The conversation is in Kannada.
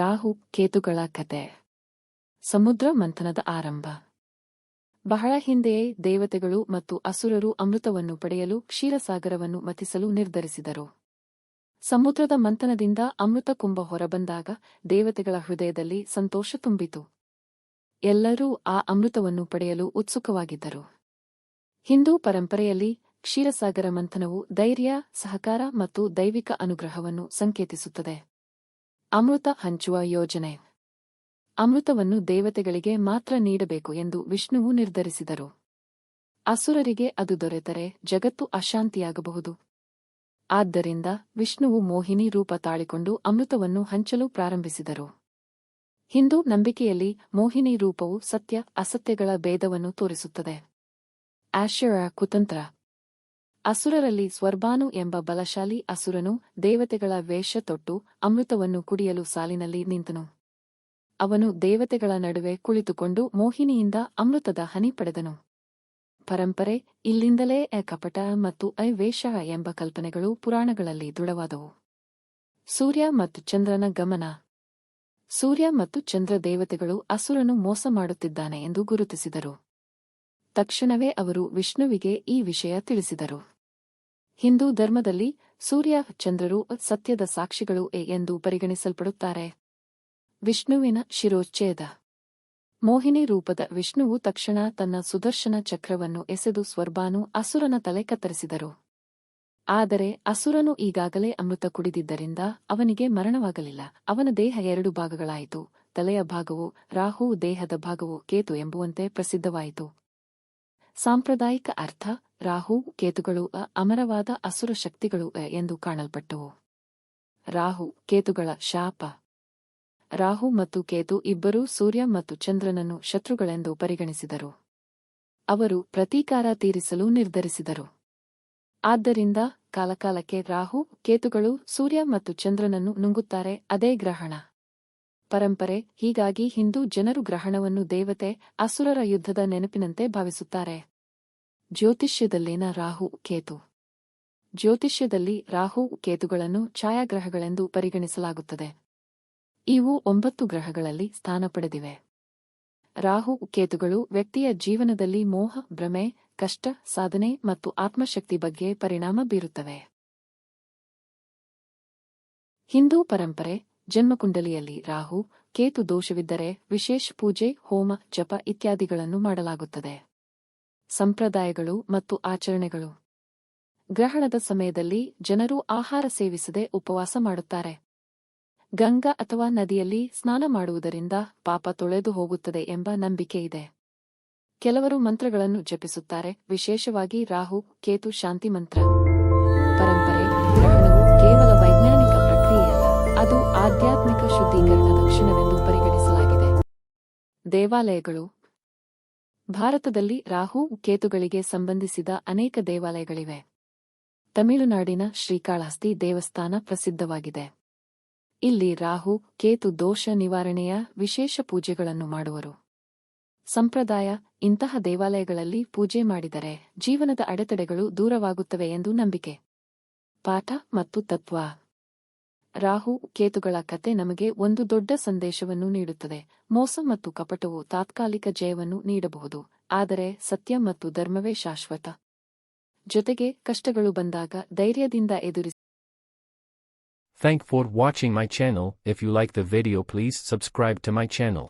ರಾಹು ಕೇತುಗಳ ಕತೆ. ಸಮುದ್ರ ಮಂಥನದ ಆರಂಭ. ಬಹಳ ಹಿಂದೆಯೇ ದೇವತೆಗಳು ಮತ್ತು ಅಸುರರು ಅಮೃತವನ್ನು ಪಡೆಯಲು ಕ್ಷೀರಸಾಗರವನ್ನು ಮಥಿಸಲು ನಿರ್ಧರಿಸಿದರು. ಸಮುದ್ರದ ಮಂಥನದಿಂದ ಅಮೃತ ಕುಂಭ ಹೊರಬಂದಾಗ ದೇವತೆಗಳ ಹೃದಯದಲ್ಲಿ ಸಂತೋಷ ತುಂಬಿತು. ಎಲ್ಲರೂ ಆ ಅಮೃತವನ್ನು ಪಡೆಯಲು ಉತ್ಸುಕವಾಗಿದ್ದರು. ಹಿಂದೂ ಪರಂಪರೆಯಲ್ಲಿ ಕ್ಷೀರಸಾಗರ ಮಂಥನವು ಧೈರ್ಯ, ಸಹಕಾರ ಮತ್ತು ದೈವಿಕ ಅನುಗ್ರಹವನ್ನು ಸಂಕೇತಿಸುತ್ತದೆ. ಅಮೃತ ಹಂಚುವ ಯೋಜನೆ. ಅಮೃತವನ್ನು ದೇವತೆಗಳಿಗೆ ಮಾತ್ರ ನೀಡಬೇಕು ಎಂದು ವಿಷ್ಣುವು ನಿರ್ಧರಿಸಿದರು. ಅಸುರರಿಗೆ ಅದು ದೊರೆತರೆ ಜಗತ್ತು ಅಶಾಂತಿಯಾಗಬಹುದು. ಆದ್ದರಿಂದ ವಿಷ್ಣುವು ಮೋಹಿನಿ ರೂಪ ತಾಳಿಕೊಂಡು ಅಮೃತವನ್ನು ಹಂಚಲು ಪ್ರಾರಂಭಿಸಿದರು. ಹಿಂದೂ ನಂಬಿಕೆಯಲ್ಲಿ ಮೋಹಿನಿ ರೂಪವು ಸತ್ಯ, ಅಸತ್ಯಗಳ ಭೇದವನ್ನು ತೋರಿಸುತ್ತದೆ. ಆಶರ ಕುತಂತ್ರ. ಅಸುರರಲ್ಲಿ ಸ್ವರ್ಬಾನು ಎಂಬ ಬಲಶಾಲಿ ಅಸುರನು ದೇವತೆಗಳ ವೇಷ ತೊಟ್ಟು ಅಮೃತವನ್ನು ಕುಡಿಯಲು ಸಾಲಿನಲ್ಲಿ ನಿಂತನು. ಅವನು ದೇವತೆಗಳ ನಡುವೆ ಕುಳಿತುಕೊಂಡು ಮೋಹಿನಿಯಿಂದ ಅಮೃತದ ಹನಿ ಪಡೆದನು. ಪರಂಪರೆ, ಇಲ್ಲಿಂದಲೇ ಎ ಕಪಟ ಮತ್ತು ಐ ವೇಷ ಎಂಬ ಕಲ್ಪನೆಗಳು ಪುರಾಣಗಳಲ್ಲಿ ದೃಢವಾದವು. ಸೂರ್ಯ ಮತ್ತು ಚಂದ್ರನ ಗಮನ. ಸೂರ್ಯ ಮತ್ತು ಚಂದ್ರ ದೇವತೆಗಳು ಅಸುರನು ಮೋಸ ಮಾಡುತ್ತಿದ್ದಾನೆ ಎಂದು ಗುರುತಿಸಿದರು. ತಕ್ಷಣವೇ ಅವರು ವಿಷ್ಣುವಿಗೆ ಈ ವಿಷಯ ತಿಳಿಸಿದರು. ಹಿಂದೂ ಧರ್ಮದಲ್ಲಿ ಸೂರ್ಯ ಚಂದ್ರರು ಸತ್ಯದ ಸಾಕ್ಷಿಗಳು ಎ ಎಂದು ಪರಿಗಣಿಸಲ್ಪಡುತ್ತಾರೆ. ವಿಷ್ಣುವಿನ ಶಿರೋಚ್ಛೇದ. ಮೋಹಿನಿ ರೂಪದ ವಿಷ್ಣುವು ತಕ್ಷಣ ತನ್ನ ಸುದರ್ಶನ ಚಕ್ರವನ್ನು ಎಸೆದು ಸ್ವರ್ಬಾನು ಅಸುರನ ತಲೆ ಕತ್ತರಿಸಿದರು. ಆದರೆ ಅಸುರನು ಈಗಾಗಲೇ ಅಮೃತ ಕುಡಿದಿದ್ದರಿಂದ ಅವನಿಗೆ ಮರಣವಾಗಲಿಲ್ಲ. ಅವನ ದೇಹ ಎರಡು ಭಾಗಗಳಾಯಿತು. ತಲೆಯ ಭಾಗವು ರಾಹು, ದೇಹದ ಭಾಗವು ಕೇತು ಎಂಬುವಂತೆ ಪ್ರಸಿದ್ಧವಾಯಿತು. ಸಾಂಪ್ರದಾಯಿಕ ಅರ್ಥ, ರಾಹು, ಕೇತುಗಳು ಅಮರವಾದ ಅಸುರ ಶಕ್ತಿಗಳು ಎಂದು ಕಾಣಲ್ಪಟ್ಟವು. ರಾಹು, ಕೇತುಗಳ ಶಾಪ. ರಾಹು ಮತ್ತು ಕೇತು ಇಬ್ಬರೂ ಸೂರ್ಯ ಮತ್ತು ಚಂದ್ರನನ್ನು ಶತ್ರುಗಳೆಂದು ಪರಿಗಣಿಸಿದರು. ಅವರು ಪ್ರತೀಕಾರ ತೀರಿಸಲು ನಿರ್ಧರಿಸಿದರು. ಆದ್ದರಿಂದ ಕಾಲಕಾಲಕ್ಕೆ ರಾಹು, ಕೇತುಗಳು, ಸೂರ್ಯ ಮತ್ತು ಚಂದ್ರನನ್ನು ನುಂಗುತ್ತಾರೆ, ಅದೇ ಗ್ರಹಣ. ಪರಂಪರೆ, ಹೀಗಾಗಿ ಹಿಂದೂ ಜನರು ಗ್ರಹಣವನ್ನು ದೇವತೆ, ಅಸುರರ ಯುದ್ಧದ ನೆನಪಿನಂತೆ ಭಾವಿಸುತ್ತಾರೆ. ಜ್ಯೋತಿಷ್ಯದಲ್ಲಿನ ರಾಹು ಕೇತು. ಜ್ಯೋತಿಷ್ಯದಲ್ಲಿ ರಾಹು ಕೇತುಗಳನ್ನು ಛಾಯಾಗ್ರಹಗಳೆಂದು ಪರಿಗಣಿಸಲಾಗುತ್ತದೆ. ಇವು ಒಂಬತ್ತು ಗ್ರಹಗಳಲ್ಲಿ ಸ್ಥಾನ ಪಡೆದಿವೆ. ರಾಹು ಕೇತುಗಳು ವ್ಯಕ್ತಿಯ ಜೀವನದಲ್ಲಿ ಮೋಹ, ಭ್ರಮೆ, ಕಷ್ಟ, ಸಾಧನೆ ಮತ್ತು ಆತ್ಮಶಕ್ತಿ ಬಗ್ಗೆ ಪರಿಣಾಮ ಬೀರುತ್ತವೆ. ಹಿಂದೂ ಪರಂಪರೆ, ಜನ್ಮಕುಂಡಲಿಯಲ್ಲಿ ರಾಹು ಕೇತು ದೋಷವಿದ್ದರೆ ವಿಶೇಷ ಪೂಜೆ, ಹೋಮ, ಜಪ ಇತ್ಯಾದಿಗಳನ್ನು ಮಾಡಲಾಗುತ್ತದೆ. ಸಂಪ್ರದಾಯಗಳು ಮತ್ತು ಆಚರಣೆಗಳು. ಗ್ರಹಣದ ಸಮಯದಲ್ಲಿ ಜನರು ಆಹಾರ ಸೇವಿಸದೆ ಉಪವಾಸ ಮಾಡುತ್ತಾರೆ. ಗಂಗಾ ಅಥವಾ ನದಿಯಲ್ಲಿ ಸ್ನಾನ ಮಾಡುವುದರಿಂದ ಪಾಪ ತೊಳೆದು ಹೋಗುತ್ತದೆ ಎಂಬ ನಂಬಿಕೆ ಇದೆ. ಕೆಲವರು ಮಂತ್ರಗಳನ್ನು ಜಪಿಸುತ್ತಾರೆ, ವಿಶೇಷವಾಗಿ ರಾಹು, ಕೇತು, ಶಾಂತಿ ಮಂತ್ರ. ಪರಂಪರೆ, ಗ್ರಹಣವು ಕೇವಲ ವೈಜ್ಞಾನಿಕ ಪ್ರಕ್ರಿಯೆಯಲ್ಲ, ಅದು ಆಧ್ಯಾತ್ಮಿಕ ಶುದ್ಧೀಕರಣದ ಕ್ಷಣವೆಂದು ಪರಿಗಣಿಸಲಾಗಿದೆ. ದೇವಾಲಯಗಳು ಭಾರತದಲ್ಲಿ ರಾಹು ಕೇತುಗಳಿಗೆ ಸಂಬಂಧಿಸಿದ ಅನೇಕ ದೇವಾಲಯಗಳಿವೆ. ತಮಿಳುನಾಡಿನ ಶ್ರೀಕಾಳಹಸ್ತಿ ದೇವಸ್ಥಾನ ಪ್ರಸಿದ್ಧವಾಗಿದೆ. ಇಲ್ಲಿ ರಾಹು ಕೇತು ದೋಷ ನಿವಾರಣೆಯ ವಿಶೇಷ ಪೂಜೆಗಳನ್ನು ಮಾಡುವರು. ಸಂಪ್ರದಾಯ, ಇಂತಹ ದೇವಾಲಯಗಳಲ್ಲಿ ಪೂಜೆ ಮಾಡಿದರೆ ಜೀವನದ ಅಡೆತಡೆಗಳು ದೂರವಾಗುತ್ತವೆ ಎಂದು ನಂಬಿಕೆ. ಪಾಠ ಮತ್ತು ತತ್ವ. ರಾಹು ಕೇತುಗಳ ಕತೆ ನಮಗೆ ಒಂದು ದೊಡ್ಡ ಸಂದೇಶವನ್ನು ನೀಡುತ್ತದೆ ಮೋಸ ಮತ್ತು ಕಪಟವು ತಾತ್ಕಾಲಿಕ ಜಯವನ್ನು ನೀಡಬಹುದು ಆದರೆ ಸತ್ಯ ಮತ್ತು ಧರ್ಮವೇ ಶಾಶ್ವತ ಜೊತೆಗೆ ಕಷ್ಟಗಳು ಬಂದಾಗ ಧೈರ್ಯದಿಂದ ಎದುರಿಸಿ Thank for watching my channel. If you like the video, please subscribe to my channel.